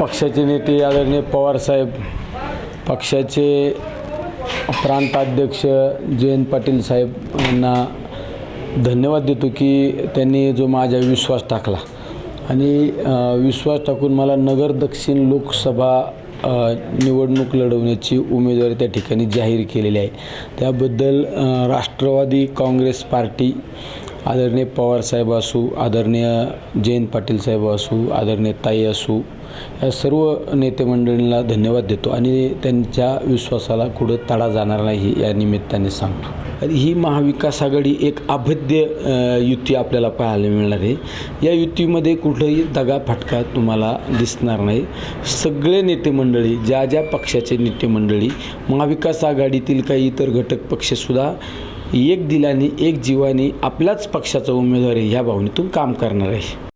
पक्षाचे नेते आदरणीय पवारसाहेब पक्षाचे प्रांताध्यक्ष जयंत पाटील साहेब यांना धन्यवाद देतो की त्यांनी जो माझ्या विश्वास टाकला. आणि विश्वास टाकून मला नगर दक्षिण लोकसभा निवडणूक लढवण्याची उमेदवारी त्या ठिकाणी जाहीर केलेली आहे. त्याबद्दल राष्ट्रवादी काँग्रेस पार्टी आदरणीय पवारसाहेब असू आदरणीय जयंत पाटील साहेब असू आदरणीय ताई असू या सर्व नेते मंडळींना धन्यवाद देतो आणि त्यांच्या विश्वासाला कुठं तडा जाणार नाही या निमित्ताने सांगतो. ही महाविकास आघाडी एक अभेद्य युती आपल्याला पाहायला मिळणार आहे. या युतीमध्ये कुठंही दगा फटका तुम्हाला दिसणार नाही. सगळे नेते मंडळी ज्या ज्या पक्षाचे नेते मंडळी महाविकास आघाडीतील काही इतर घटक पक्षसुद्धा एक दिलाने एक जीवाने आपल्याच पक्षाचा उमेदवार आहे ह्या भावनेतून काम करणार आहे.